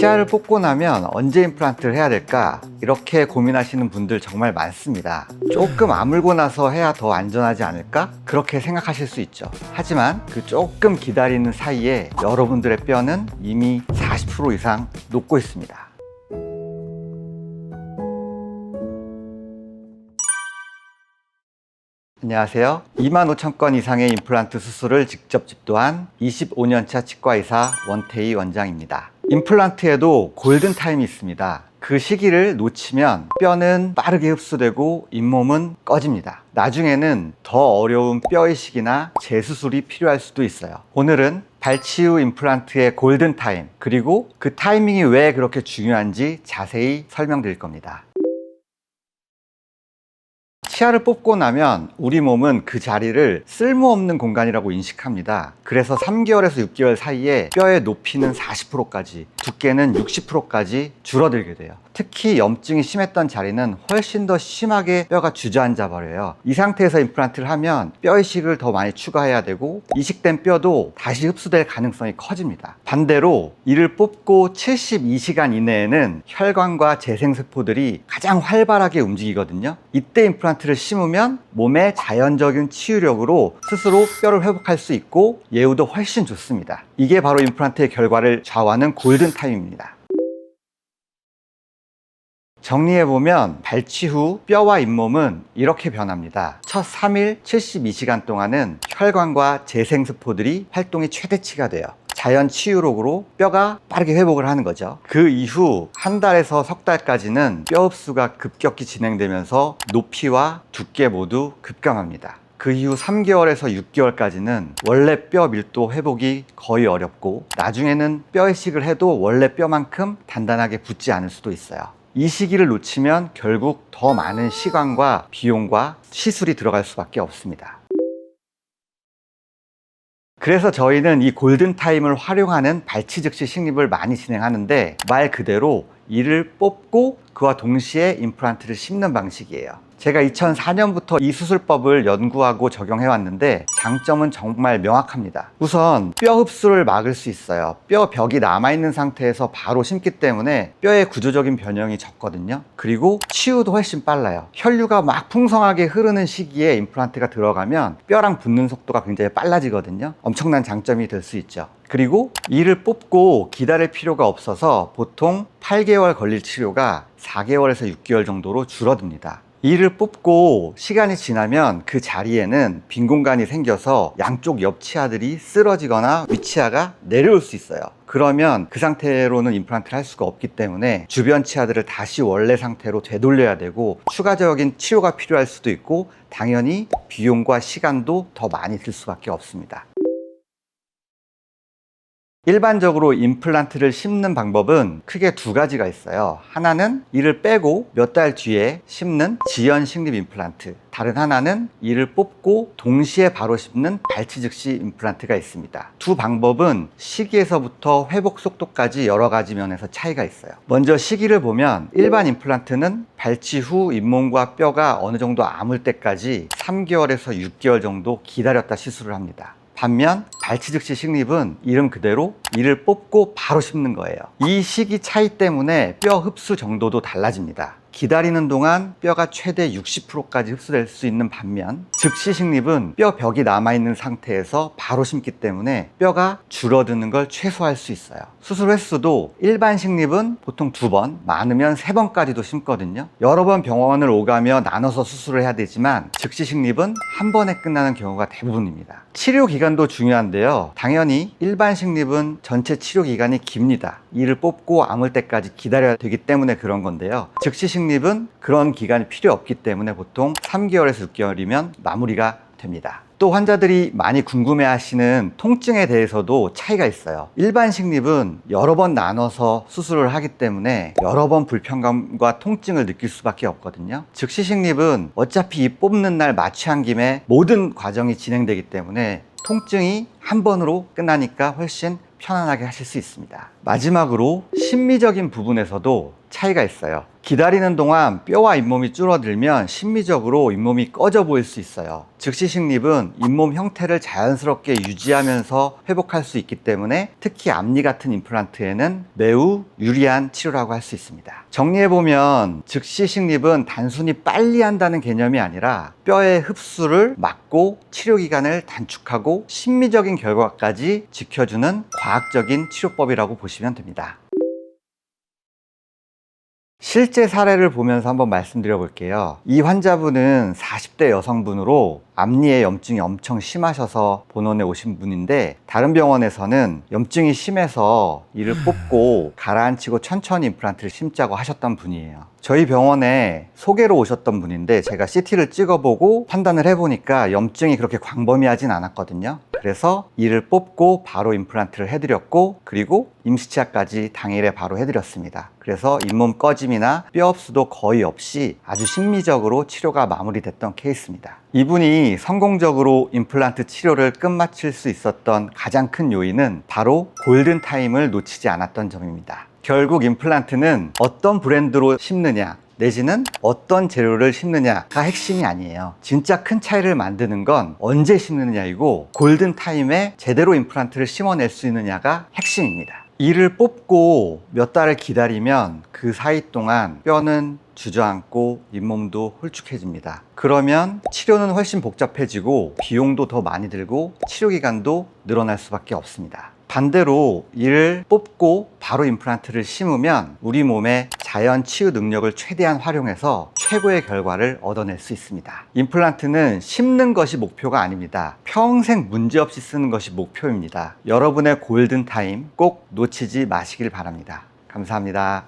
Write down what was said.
치아를 뽑고 나면 언제 임플란트를 해야 될까? 이렇게 고민하시는 분들 정말 많습니다. 조금 아물고 나서 해야 더 안전하지 않을까? 그렇게 생각하실 수 있죠. 하지만 그 조금 기다리는 사이에 여러분들의 뼈는 이미 40% 이상 녹고 있습니다. 안녕하세요. 2만 5천 건 이상의 임플란트 수술을 직접 집도한 25년차 치과의사 원태희 원장입니다. 임플란트에도 골든타임이 있습니다. 그 시기를 놓치면 뼈는 빠르게 흡수되고 잇몸은 꺼집니다. 나중에는 더 어려운 뼈 이식이나 재수술이 필요할 수도 있어요. 오늘은 발치후 임플란트의 골든타임, 그리고 그 타이밍이 왜 그렇게 중요한지 자세히 설명드릴 겁니다. 치아를 뽑고 나면 우리 몸은 그 자리를 쓸모없는 공간이라고 인식합니다. 그래서 3개월에서 6개월 사이에 뼈의 높이는 40%까지, 두께는 60%까지 줄어들게 돼요. 특히 염증이 심했던 자리는 훨씬 더 심하게 뼈가 주저앉아 버려요. 이 상태에서 임플란트를 하면 뼈 이식을 더 많이 추가해야 되고 이식된 뼈도 다시 흡수될 가능성이 커집니다. 반대로 이를 뽑고 72시간 이내에는 혈관과 재생세포들이 가장 활발하게 움직이거든요. 이때 임플란트를 심으면 몸의 자연적인 치유력으로 스스로 뼈를 회복할 수 있고 예후도 훨씬 좋습니다. 이게 바로 임플란트의 결과를 좌우하는 골든타임입니다. 정리해보면 발치 후 뼈와 잇몸은 이렇게 변합니다. 첫 3일 72시간 동안은 혈관과 재생세포들이 활동이 최대치가 돼요. 자연 치유록으로 뼈가 빠르게 회복을 하는 거죠. 그 이후 한 달에서 석 달까지는 뼈 흡수가 급격히 진행되면서 높이와 두께 모두 급감합니다. 그 이후 3개월에서 6개월까지는 원래 뼈 밀도 회복이 거의 어렵고 나중에는 뼈 이식을 해도 원래 뼈만큼 단단하게 붙지 않을 수도 있어요. 이 시기를 놓치면 결국 더 많은 시간과 비용과 시술이 들어갈 수밖에 없습니다. 그래서 저희는 이 골든타임을 활용하는 발치 즉시 식립을 많이 진행하는데 말 그대로 이를 뽑고 그와 동시에 임플란트를 심는 방식이에요. 제가 2004년부터 이 수술법을 연구하고 적용해 왔는데 장점은 정말 명확합니다. 우선 뼈 흡수를 막을 수 있어요. 뼈 벽이 남아있는 상태에서 바로 심기 때문에 뼈의 구조적인 변형이 적거든요. 그리고 치유도 훨씬 빨라요. 혈류가 막 풍성하게 흐르는 시기에 임플란트가 들어가면 뼈랑 붙는 속도가 굉장히 빨라지거든요. 엄청난 장점이 될 수 있죠. 그리고 이를 뽑고 기다릴 필요가 없어서 보통 8개월 걸릴 치료가 4개월에서 6개월 정도로 줄어듭니다. 이를 뽑고 시간이 지나면 그 자리에는 빈 공간이 생겨서 양쪽 옆 치아들이 쓰러지거나 위치아가 내려올 수 있어요. 그러면 그 상태로는 임플란트를 할 수가 없기 때문에 주변 치아들을 다시 원래 상태로 되돌려야 되고 추가적인 치료가 필요할 수도 있고 당연히 비용과 시간도 더 많이 들 수밖에 없습니다. 일반적으로 임플란트를 심는 방법은 크게 두 가지가 있어요. 하나는 이를 빼고 몇 달 뒤에 심는 지연 식립 임플란트. 다른 하나는 이를 뽑고 동시에 바로 심는 발치 즉시 임플란트가 있습니다. 두 방법은 시기에서부터 회복 속도까지 여러 가지 면에서 차이가 있어요. 먼저 시기를 보면 일반 임플란트는 발치 후 잇몸과 뼈가 어느 정도 아물 때까지 3개월에서 6개월 정도 기다렸다 시술을 합니다. 반면 발치 즉시 식립은 이름 그대로 이를 뽑고 바로 심는 거예요. 이 시기 차이 때문에 뼈 흡수 정도도 달라집니다. 기다리는 동안 뼈가 최대 60%까지 흡수될 수 있는 반면 즉시 식립은 뼈 벽이 남아있는 상태에서 바로 심기 때문에 뼈가 줄어드는 걸 최소화할 수 있어요. 수술 횟수도 일반 식립은 보통 두 번, 많으면 세 번까지도 심거든요. 여러 번 병원을 오가며 나눠서 수술을 해야 되지만 즉시 식립은 한 번에 끝나는 경우가 대부분입니다. 치료 기간도 중요한데요. 당연히 일반 식립은 전체 치료 기간이 깁니다. 이를 뽑고 아물 때까지 기다려야 되기 때문에 그런 건데요. 즉시 식립 은 그런 기간이 필요 없기 때문에 보통 3개월에서 6개월이면 마무리가 됩니다. 또 환자들이 많이 궁금해 하시는 통증에 대해서도 차이가 있어요. 일반 식립은 여러 번 나눠서 수술을 하기 때문에 여러 번 불편감과 통증을 느낄 수밖에 없거든요. 즉시 식립은 어차피 이 뽑는 날 마취한 김에 모든 과정이 진행되기 때문에 통증이 한 번으로 끝나니까 훨씬 편안하게 하실 수 있습니다. 마지막으로 심미적인 부분에서도 차이가 있어요. 기다리는 동안 뼈와 잇몸이 줄어들면 심미적으로 잇몸이 꺼져 보일 수 있어요. 즉시 식립은 잇몸 형태를 자연스럽게 유지하면서 회복할 수 있기 때문에 특히 앞니 같은 임플란트에는 매우 유리한 치료라고 할 수 있습니다. 정리해보면 즉시 식립은 단순히 빨리 한다는 개념이 아니라 뼈의 흡수를 막고 치료 기간을 단축하고 심미적인 결과까지 지켜주는 과학적인 치료법이라고 보시면 됩니다. 실제 사례를 보면서 한번 말씀드려 볼게요. 이 환자분은 40대 여성분으로 앞니에 염증이 엄청 심하셔서 본원에 오신 분인데 다른 병원에서는 염증이 심해서 이를 뽑고 가라앉히고 천천히 임플란트를 심자고 하셨던 분이에요. 저희 병원에 소개로 오셨던 분인데 제가 CT를 찍어보고 판단을 해보니까 염증이 그렇게 광범위하진 않았거든요. 그래서 이를 뽑고 바로 임플란트를 해드렸고 그리고 임시치아까지 당일에 바로 해드렸습니다. 그래서 잇몸 꺼짐이나 뼈 흡수도 거의 없이 아주 심미적으로 치료가 마무리됐던 케이스입니다. 성공적으로 임플란트 치료를 끝마칠 수 있었던 가장 큰 요인은 바로 골든타임을 놓치지 않았던 점입니다. 결국 임플란트는 어떤 브랜드로 심느냐, 내지는 어떤 재료를 심느냐가 핵심이 아니에요. 진짜 큰 차이를 만드는 건 언제 심느냐이고 골든 타임에 제대로 임플란트를 심어낼 수 있느냐가 핵심입니다. 이를 뽑고 몇 달을 기다리면 그 사이 동안 뼈는 주저앉고 잇몸도 홀쭉해집니다. 그러면 치료는 훨씬 복잡해지고 비용도 더 많이 들고 치료 기간도 늘어날 수밖에 없습니다. 반대로 이를 뽑고 바로 임플란트를 심으면 우리 몸의 자연 치유 능력을 최대한 활용해서 최고의 결과를 얻어낼 수 있습니다. 임플란트는 심는 것이 목표가 아닙니다. 평생 문제없이 쓰는 것이 목표입니다. 여러분의 골든타임 꼭 놓치지 마시길 바랍니다. 감사합니다.